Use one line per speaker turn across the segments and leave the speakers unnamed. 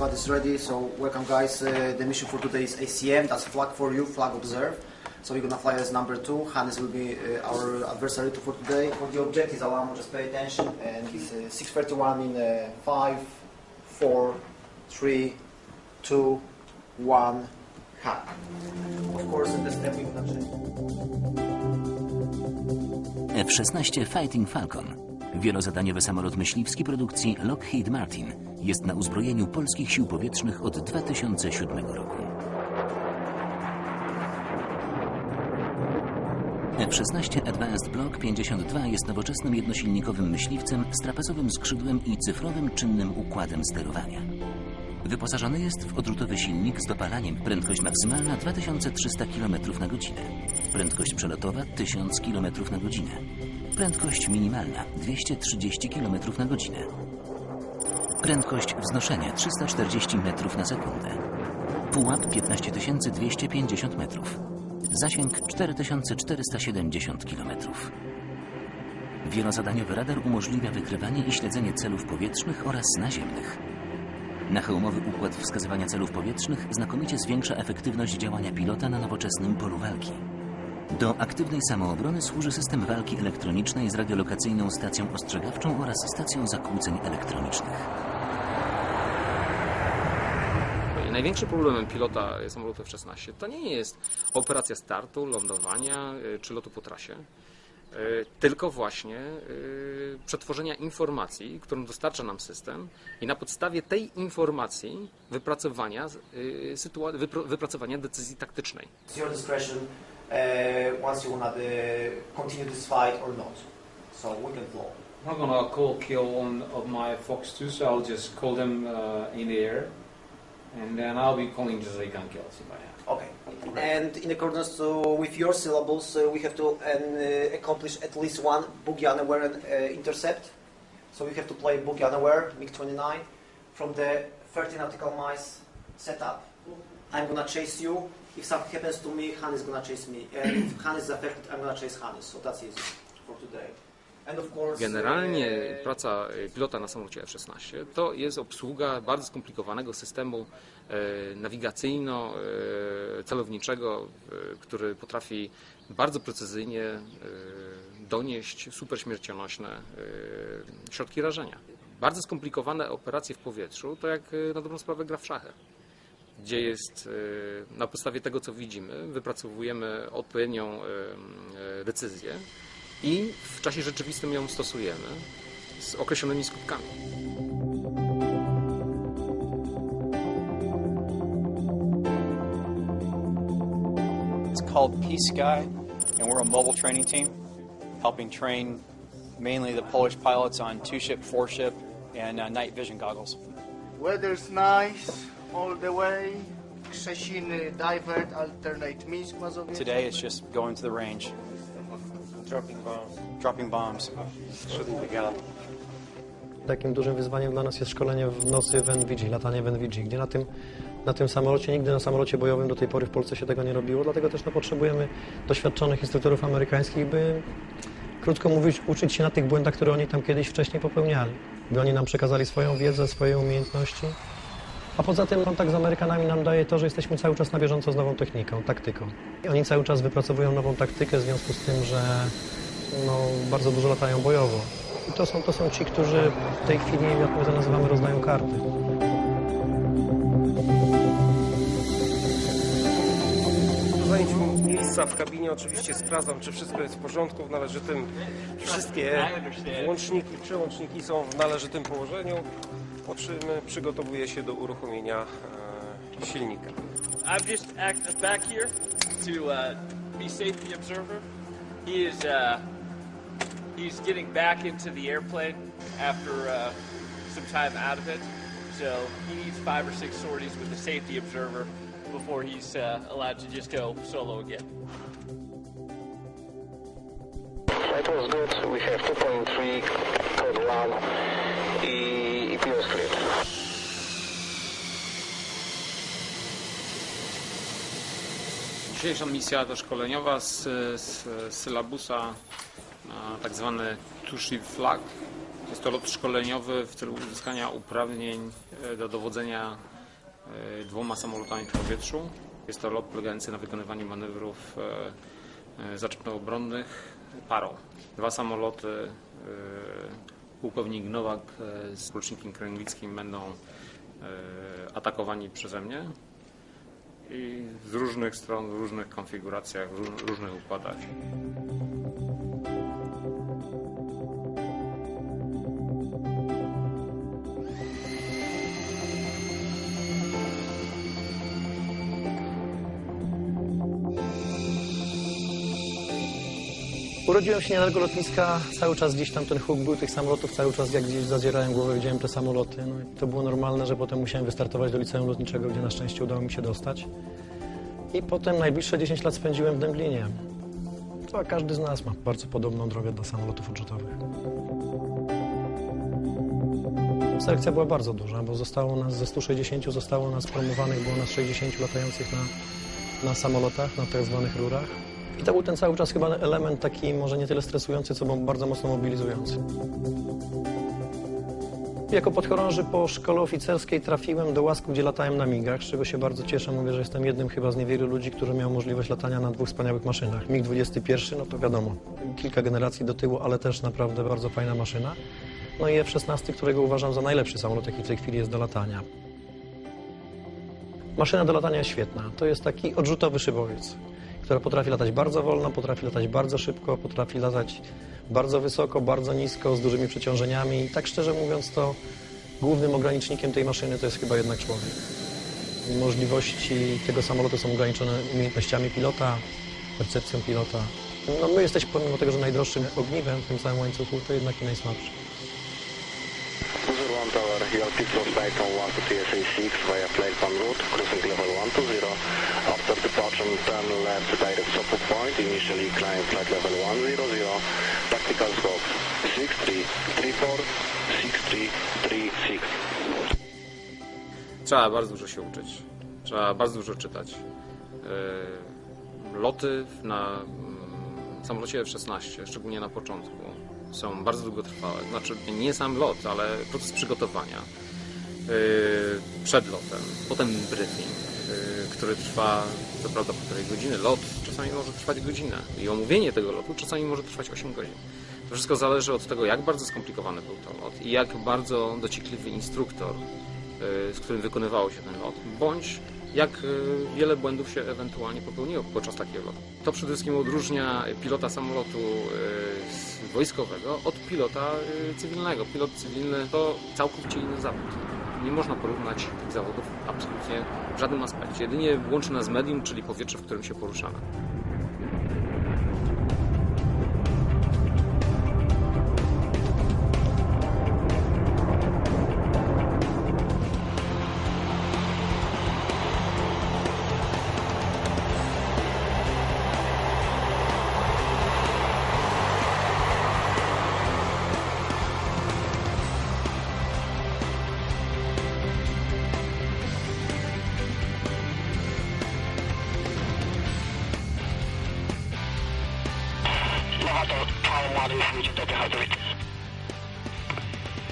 Everybody's ready, so welcome guys. Uh, the mission for today is ACM, that's flag for you, flag observe. So we're gonna fly as number two. Hannes will be uh, our adversary for today. For the object objectives, Alamo, just pay attention. And it's uh, 631 in uh, 5, 4, 3, 2, 1, hat. Of course, in the step we're gonna change.
F-16 Fighting Falcon. Wielozadaniowy samolot myśliwski produkcji Lockheed Martin jest na uzbrojeniu polskich sił powietrznych od 2007 roku. F-16 Advanced Block 52 jest nowoczesnym jednosilnikowym myśliwcem z trapezowym skrzydłem i cyfrowym czynnym układem sterowania. Wyposażony jest w odrzutowy silnik z dopalaniem, prędkość maksymalna 2300 km na godzinę, prędkość przelotowa 1000 km na godzinę, prędkość minimalna 230 km na godzinę, prędkość wznoszenia 340 metrów na sekundę, pułap 15250 metrów, zasięg 4470 km. Wielozadaniowy radar umożliwia wykrywanie i śledzenie celów powietrznych oraz naziemnych. Nachełmowy układ wskazywania celów powietrznych znakomicie zwiększa efektywność działania pilota na nowoczesnym polu walki. Do aktywnej samoobrony służy system walki elektronicznej z radiolokacyjną stacją ostrzegawczą oraz stacją zakłóceń elektronicznych.
Największym problemem pilota samolotu F-16 to nie jest operacja startu, lądowania y, czy lotu po trasie, y, tylko właśnie y, przetworzenia informacji, którą dostarcza nam system i na podstawie tej informacji wypracowania, wypracowania decyzji taktycznej.
It's your discretion uh, once you wanna uh, continue this fight or not. So we can flow.
I'm not gonna call kill on of my Fox 2, so I'll just call them uh, in the air, and then I'll be calling just gun kills if I have.
Okay. And in accordance to, with your syllables, uh, we have to uh, accomplish at least one boogie unaware and, uh, intercept. So we have to play boogie unaware, MiG-29, from the 30 nautical miles setup. I'm gonna chase you. If something happens to me, Han is gonna chase me. And if Han is affected, I'm gonna chase Hannes. So that's easy for today.
Generalnie
uh,
praca pilota na samolocie F-16 to jest obsługa bardzo skomplikowanego systemu e, nawigacyjno-celowniczego, e, który potrafi bardzo precyzyjnie e, donieść superśmiercionośne e, środki rażenia. Bardzo skomplikowane operacje w powietrzu to jak e, na dobrą sprawę gra w szachy gdzie jest e, na podstawie tego, co widzimy, wypracowujemy odpowiednią e, e, decyzję i w czasie rzeczywistym ją stosujemy z określonymi skutkami.
It's called Peace Sky, and we're a mobile training team helping train mainly the Polish pilots on two ship, four ship, and uh, night vision goggles.
Weather's nice all the way. Krzesiny, divert, alternate Minsk, Mazowiecki.
Today it's just going to the range,
dropping bombs.
dropping bombs.
Shooting the gun.
Takim dużym wyzwaniem dla nas jest szkolenie w nocy w NVG, latanie w NVG, gdzie na tym, na tym samolocie, nigdy na samolocie bojowym do tej pory w Polsce się tego nie robiło, dlatego też no, potrzebujemy doświadczonych instruktorów amerykańskich, by, krótko mówiąc, uczyć się na tych błędach, które oni tam kiedyś wcześniej popełniali. By oni nam przekazali swoją wiedzę, swoje umiejętności. A poza tym kontakt z Amerykanami nam daje to, że jesteśmy cały czas na bieżąco z nową techniką, taktyką. I oni cały czas wypracowują nową taktykę w związku z tym, że no, bardzo dużo latają bojowo. I to są, to są ci, którzy w tej chwili, jak my to nazywamy, rozdają karty.
Po zajęciu miejsca w kabinie oczywiście sprawdzam, czy wszystko jest w porządku, w należytym, wszystkie włączniki, przełączniki są w należytym położeniu, po czym przygotowuję się do uruchomienia e, silnika.
I'm just act back here to uh, be safety observer. He is uh, he's getting back into the airplane after uh, some time out of it, so he needs five or six sorties with the safety observer before he's uh, allowed to just go solo again.
Dzisiejsza misja to szkoleniowa z, z sylabusa tak zwany two-ship flag. Jest to lot szkoleniowy w celu uzyskania uprawnień e, do dowodzenia e, dwoma samolotami w powietrzu. Jest to lot polegający na wykonywaniu manewrów e, zaczepno-obronnych parą. Dwa samoloty, pułkownik Nowak z porucznikiem Kręglickim będą atakowani przeze mnie i z różnych stron, w różnych konfiguracjach, w róż- różnych układach.
Urodziłem się niedaleko lotniska, cały czas gdzieś tam ten huk był tych samolotów, cały czas jak gdzieś zadzierałem głowę, widziałem te samoloty. No i to było normalne, że potem musiałem wystartować do liceum lotniczego, gdzie na szczęście udało mi się dostać. I potem najbliższe 10 lat spędziłem w Dęblinie. To każdy z nas ma bardzo podobną drogę do samolotów odrzutowych. Selekcja była bardzo duża, bo zostało nas ze 160 zostało nas promowanych, było nas 60 latających na, na samolotach, na tak zwanych rurach. I to był ten cały czas chyba element taki może nie tyle stresujący, co bardzo mocno mobilizujący. Jako podchorąży po szkole oficerskiej trafiłem do łasku, gdzie latałem na migach, z czego się bardzo cieszę. Mówię, że jestem jednym chyba z niewielu ludzi, którzy miał możliwość latania na dwóch wspaniałych maszynach. MiG-21, no to wiadomo, kilka generacji do tyłu, ale też naprawdę bardzo fajna maszyna. No i F-16, którego uważam za najlepszy samolot, jaki w tej chwili jest do latania. Maszyna do latania jest świetna. To jest taki odrzutowy szybowiec, która potrafi latać bardzo wolno, potrafi latać bardzo szybko, potrafi latać bardzo wysoko, bardzo nisko, z dużymi przeciążeniami. I tak szczerze mówiąc, to głównym ogranicznikiem tej maszyny to jest chyba jednak człowiek. Możliwości tego samolotu są ograniczone umiejętnościami pilota, percepcją pilota. No my jesteśmy, pomimo tego, że najdroższym ogniwem w tym całym łańcuchu, to jednak i najsłabszy.
1 Tower, your pistol flight on 1 to TSA 6 via platform route, cruising level 120. After departure, turn left direct support point, initially climb flight level 100. Tactical scope 6334, 6336.
Trzeba bardzo dużo się uczyć. Trzeba bardzo dużo czytać. Yy, Loty na mm, samolocie F-16, szczególnie na początku, są bardzo długotrwałe. Znaczy nie sam lot, ale proces przygotowania yy, przed lotem, potem briefing, yy, który trwa co prawda półtorej godziny. Lot czasami może trwać godzinę i omówienie tego lotu czasami może trwać 8 godzin. To wszystko zależy od tego, jak bardzo skomplikowany był to lot i jak bardzo dociekliwy instruktor y, z którym wykonywało się ten lot, bądź jak y, wiele błędów się ewentualnie popełniło podczas takiego lotu. To przede wszystkim odróżnia pilota samolotu y, wojskowego od pilota y, cywilnego. Pilot cywilny to całkowicie inny zawód. Nie można porównać tych zawodów absolutnie w żadnym aspekcie. Jedynie łączy nas medium, czyli powietrze, w którym się poruszamy.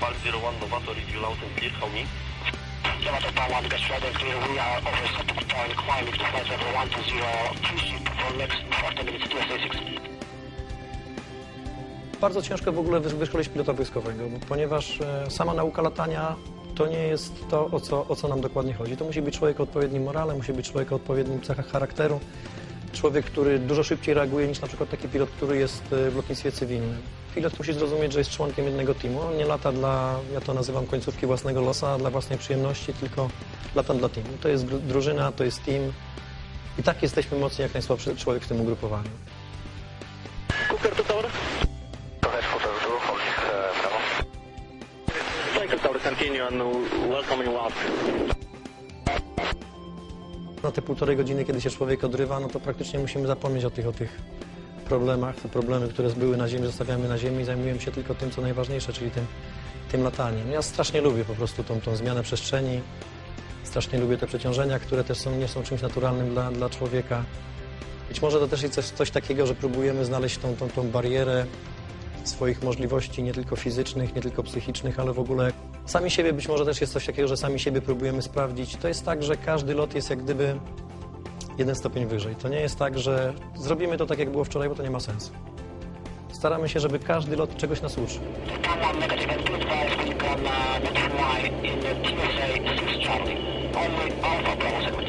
Park 01 Novato, read you loud and clear, how me?
Novato Power 1, get ready, clear. We are over support point, climbing to flight level 120, two ship for next 40 minutes to SA6.
Bardzo ciężko w ogóle wy- wyszkolić pilota wojskowego, ponieważ e, sama nauka latania to nie jest to, o co, o co nam dokładnie chodzi. To musi być człowiek o odpowiednim morale, musi być człowiek o odpowiednim cechach charakteru, człowiek, który dużo szybciej reaguje niż na przykład taki pilot, który jest e, w lotnictwie cywilnym. Pilot musi zrozumieć, że jest członkiem jednego teamu. On nie lata dla, ja to nazywam końcówki własnego losa, dla własnej przyjemności, tylko lata dla teamu. To jest drużyna, to jest team i tak jesteśmy mocni jak najsłabszy człowiek w tym ugrupowaniu.
Cooker to Tower? Hotel 2, holding uh, Bravo. Cycle Tower, continue and welcoming loud.
Na te półtorej godziny, kiedy się człowiek odrywa, no to praktycznie musimy zapomnieć o tych, o tych problemach. Te problemy, które były na ziemi, zostawiamy na ziemi i zajmujemy się tylko tym, co najważniejsze, czyli tym, tym lataniem. Ja strasznie lubię po prostu tą, tą zmianę przestrzeni. Strasznie lubię te przeciążenia, które też są, nie są czymś naturalnym dla, dla człowieka. Być może to też jest coś, coś takiego, że próbujemy znaleźć tą, tą, tą barierę swoich możliwości, nie tylko fizycznych, nie tylko psychicznych, ale w ogóle sami siebie być może też jest coś takiego, że sami siebie próbujemy sprawdzić. To jest tak, że każdy lot jest jak gdyby jeden stopień wyżej. To nie jest tak, że zrobimy to tak, jak było wczoraj, bo to nie ma sensu. Staramy się, żeby każdy lot czegoś nas uczył.
Tower 1 negative and good advice when you come uh, next line in the TSA 6 Charlie. Only Alpha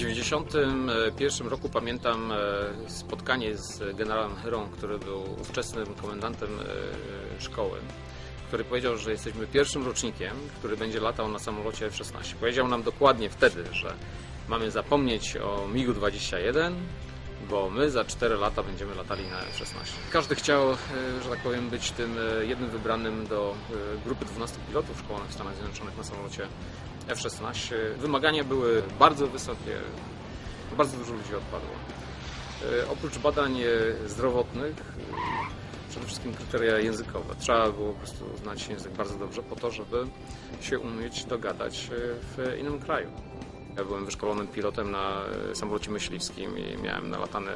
1991 roku pamiętam e, spotkanie z generałem Hyrą, który był ówczesnym komendantem e, szkoły, który powiedział, że jesteśmy pierwszym rocznikiem, który będzie latał na samolocie F-16. Powiedział nam dokładnie wtedy, że mamy zapomnieć o MiG-21, bo my za 4 lata będziemy latali na F-16. Każdy chciał, e, że tak powiem, być tym jednym wybranym do grupy 12 pilotów szkolonych w Stanach Zjednoczonych na samolocie F-16. Wymagania były bardzo wysokie, bardzo dużo ludzi odpadło. E, Oprócz badań e, zdrowotnych, e, przede wszystkim kryteria językowe. Trzeba było po prostu znać język bardzo dobrze po to, żeby się umieć dogadać w innym kraju. Ja byłem wyszkolonym pilotem na samolocie myśliwskim i miałem nalatane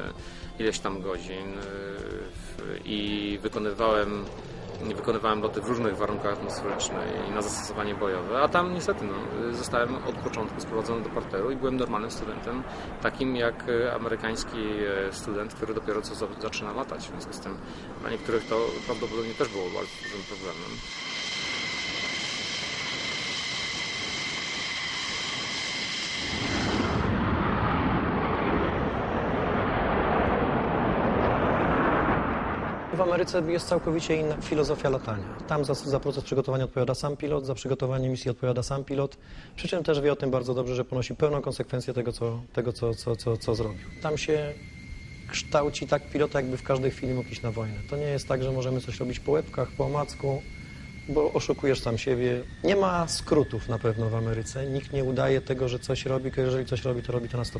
ileś tam godzin i wykonywałem, wykonywałem loty w różnych warunkach atmosferycznych i na zastosowanie bojowe, a tam niestety no, zostałem od początku sprowadzony do parteru i byłem normalnym studentem, takim jak e, amerykański e, student, który dopiero co za- zaczyna latać. W związku z tym dla niektórych to prawdopodobnie też było bardzo dużym problemem.
Ameryce jest całkowicie inna filozofia latania. Tam za, za proces przygotowania odpowiada sam pilot, za przygotowanie misji odpowiada sam pilot, przy czym też wie o tym bardzo dobrze, że ponosi pełną konsekwencję tego, co, tego, co, co, co, co zrobił. Tam się kształci tak pilota, jakby w każdej chwili mógł iść na wojnę. To nie jest tak, że możemy coś robić po łebkach, po omacku, bo oszukujesz sam siebie. Nie ma skrótów na pewno w Ameryce. Nikt nie udaje tego, że coś robi, jeżeli coś robi, to robi to na 100%.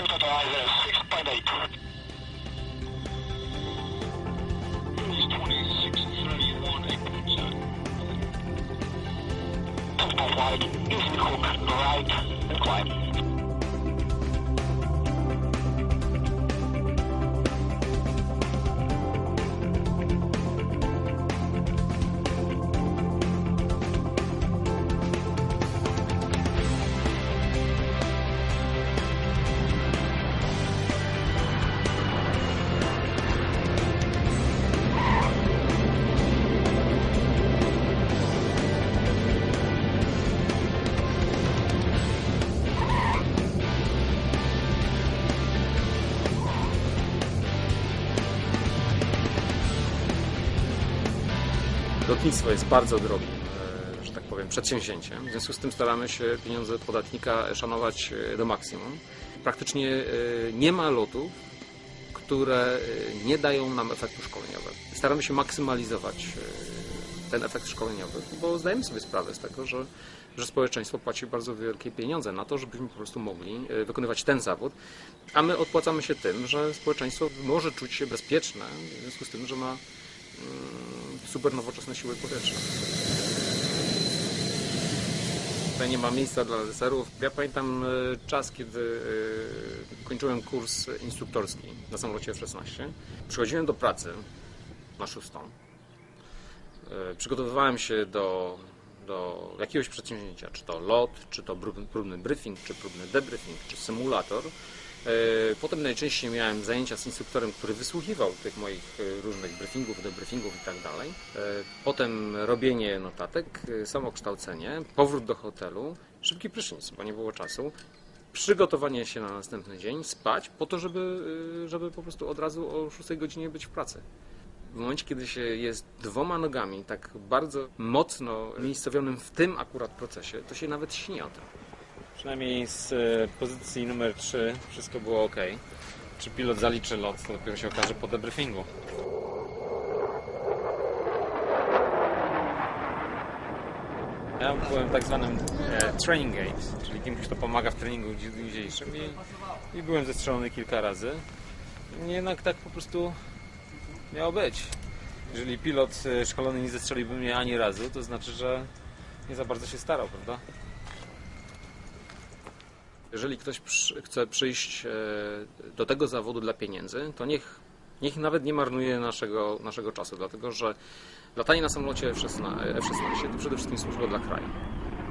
Two totalizer 6.8. Is 2631 Tempo flight, easy hook, right, and climb.
Lotnictwo jest bardzo drogim, e, że tak powiem, przedsięwzięciem. W związku z tym staramy się pieniądze podatnika szanować e, do maksimum. Praktycznie e, nie ma lotów, które nie dają nam efektu szkoleniowego. Staramy się maksymalizować ten efekt szkoleniowy, bo zdajemy sobie sprawę z tego, że, że społeczeństwo płaci bardzo wielkie pieniądze na to, żebyśmy po prostu mogli wykonywać ten zawód, a my odpłacamy się tym, że społeczeństwo może czuć się bezpieczne w związku z tym, że ma super nowoczesne siły powietrzne. Tutaj nie ma miejsca dla deserów. Ja pamiętam e, czas, kiedy e, kończyłem kurs instruktorski na samolocie F-16. Przychodziłem do pracy na szóstą. Przygotowywałem się do, do jakiegoś przedsięwzięcia, czy to lot, czy to próbny briefing, czy próbny debriefing, czy symulator. E, Potem najczęściej miałem zajęcia z instruktorem, który wysłuchiwał tych moich e, różnych briefingów, debriefingów i tak dalej. E, Potem robienie notatek, samokształcenie, powrót do hotelu, szybki prysznic, bo nie było czasu. Przygotowanie się na następny dzień, spać, po to, żeby, żeby po prostu od razu o 6 godzinie być w pracy. W momencie, kiedy się jest dwoma nogami tak bardzo mocno umiejscowionym w tym akurat procesie, to się nawet śni o tym. Przynajmniej z e, pozycji numer 3 wszystko było ok. Czy pilot zaliczy lot, to dopiero się okaże po debriefingu. Ja byłem tak zwanym e, training aid, czyli kimś, kto pomaga w treningu dzi- dzisiejszym i, i byłem zestrzelony kilka razy. Jednak tak po prostu miało być. Jeżeli pilot e, szkolony nie zestrzeliłby mnie ani razu, to znaczy, że nie za bardzo się starał, prawda? Jeżeli ktoś przy, chce przyjść e, do tego zawodu dla pieniędzy, to niech, niech nawet nie marnuje naszego, naszego czasu, dlatego że latanie na samolocie F-16, F-16 to przede wszystkim służba dla kraju.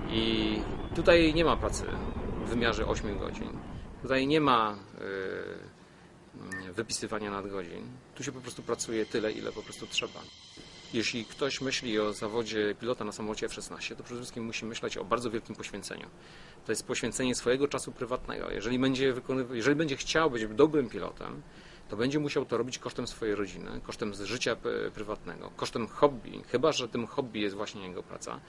I tutaj nie ma pracy w wymiarze 8 godzin. Tutaj nie ma e, wypisywania nadgodzin. Tu się po prostu pracuje tyle, ile po prostu trzeba. Jeśli ktoś myśli o zawodzie pilota na samolocie F-16, to przede wszystkim musi myśleć o bardzo wielkim poświęceniu. To jest poświęcenie swojego czasu prywatnego. Jeżeli będzie, jeżeli będzie chciał być dobrym pilotem, to będzie musiał to robić kosztem swojej rodziny, kosztem życia prywatnego, kosztem hobby, chyba że tym hobby jest właśnie jego praca.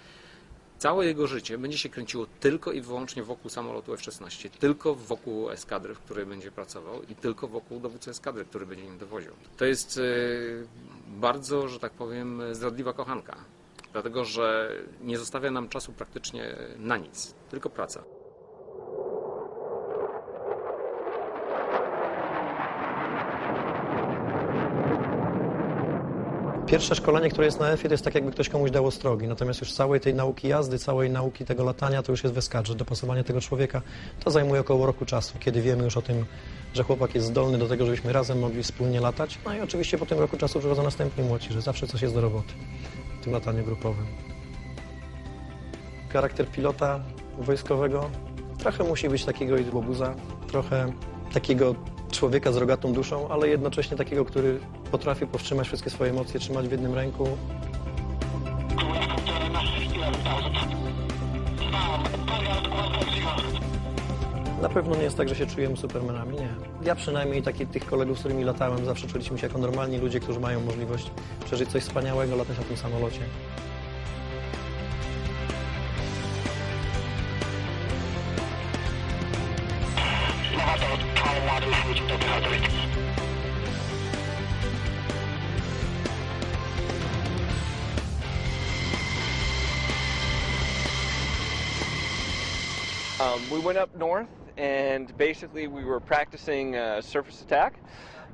Całe jego życie będzie się kręciło tylko i wyłącznie wokół samolotu F-16, tylko wokół eskadry, w której będzie pracował i tylko wokół dowódcy eskadry, który będzie nim dowodził. To jest e, bardzo, że tak powiem, zdradliwa kochanka, dlatego że nie zostawia nam czasu praktycznie na nic, tylko praca.
Pierwsze szkolenie, które jest na F-ie, to jest tak, jakby ktoś komuś dał ostrogi. Natomiast już całej tej nauki jazdy, całej nauki tego latania, to już jest w eskadrze. Dopasowanie tego człowieka to zajmuje około roku czasu, kiedy wiemy już o tym, że chłopak jest zdolny do tego, żebyśmy razem mogli wspólnie latać. No i oczywiście po tym roku czasu przychodzą następni młodzi, że zawsze coś jest do roboty w tym lataniu grupowym. Charakter pilota wojskowego trochę musi być takiego łobuza, trochę takiego człowieka z rogatą duszą, ale jednocześnie takiego, który potrafi powstrzymać wszystkie swoje emocje, trzymać w jednym ręku. Na pewno nie jest tak, że się czujemy supermanami, nie. Ja przynajmniej taki, tych kolegów, z którymi latałem, zawsze czuliśmy się jako normalni ludzie, którzy mają możliwość przeżyć coś wspaniałego, latać na tym samolocie.
Um, we went up north and basically we were practicing uh, surface attack.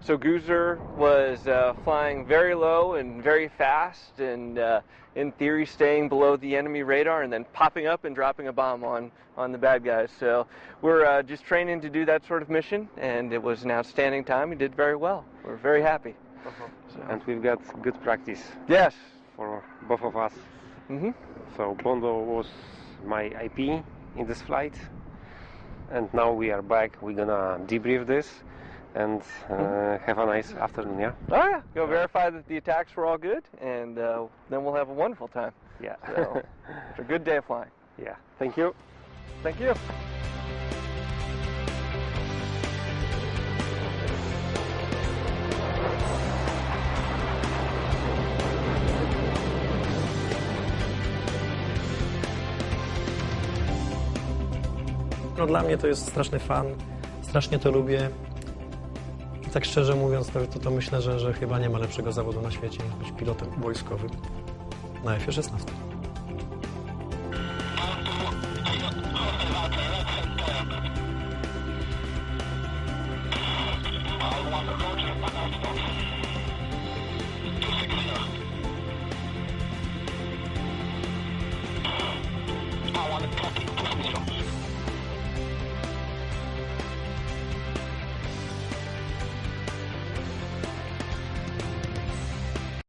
So Gooser was uh, flying very low and very fast, and uh, in theory staying below the enemy radar, and then popping up and dropping a bomb on on the bad guys. So we're uh, just training to do that sort of mission, and it was an outstanding time. We did very well. We're very happy. So,
And we've got good practice
yes.
for both of us.
hmm
So Bondo was my IP in this flight, and now we are back. We're gonna debrief this and uh, have a nice afternoon. Yeah.
Oh yeah. Go verify that the attacks were all good, and uh, then we'll have a wonderful time.
Yeah.
So it's a good day of flying.
yeah. Thank you.
Thank you.
No dla mnie to jest straszny fan, strasznie to lubię. Tak szczerze mówiąc, to, to, to myślę, że, że chyba nie ma lepszego zawodu na świecie niż być pilotem wojskowym na F-16.